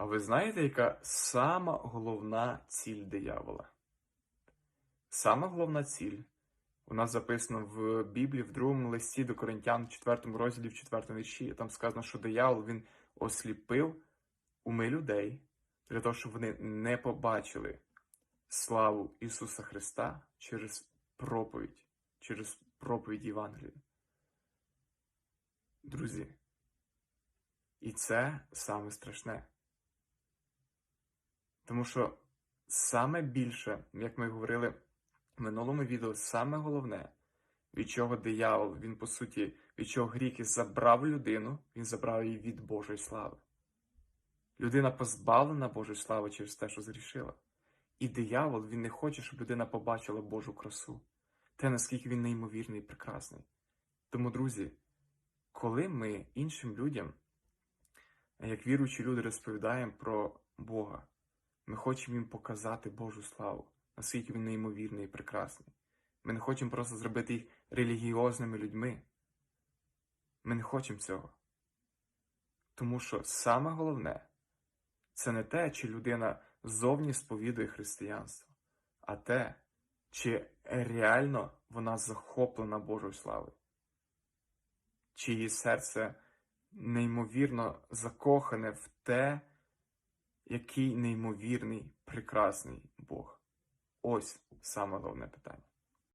А ви знаєте, яка сама головна ціль диявола? Сама головна ціль у нас записано в Біблії, в другому листі до Коринтян, в 4 розділі, в 4 вірші. Там сказано, що диявол він осліпив уми людей для того, щоб вони не побачили славу Ісуса Христа через проповідь, через проповідь Євангелія. Друзі, і це саме страшне. Тому що саме більше, як ми говорили в минулому відео, саме головне, від чого диявол, він по суті, від чого гріх і забрав людину, він забрав її від Божої слави. Людина позбавлена Божої слави через те, що зрішила. І диявол він не хоче, щоб людина побачила Божу красу, те, наскільки він неймовірний і прекрасний. Тому, друзі, коли ми іншим людям, як віруючі люди, розповідаємо про Бога, ми хочемо їм показати Божу славу, наскільки він неймовірний і прекрасний. Ми не хочемо просто зробити їх релігіозними людьми. Ми не хочемо цього. Тому що саме головне це не те, чи людина зовні сповідує християнство, а те, чи реально вона захоплена Божою славою, чи її серце неймовірно закохане в те, який неймовірний, прекрасний Бог. Ось саме головне питання.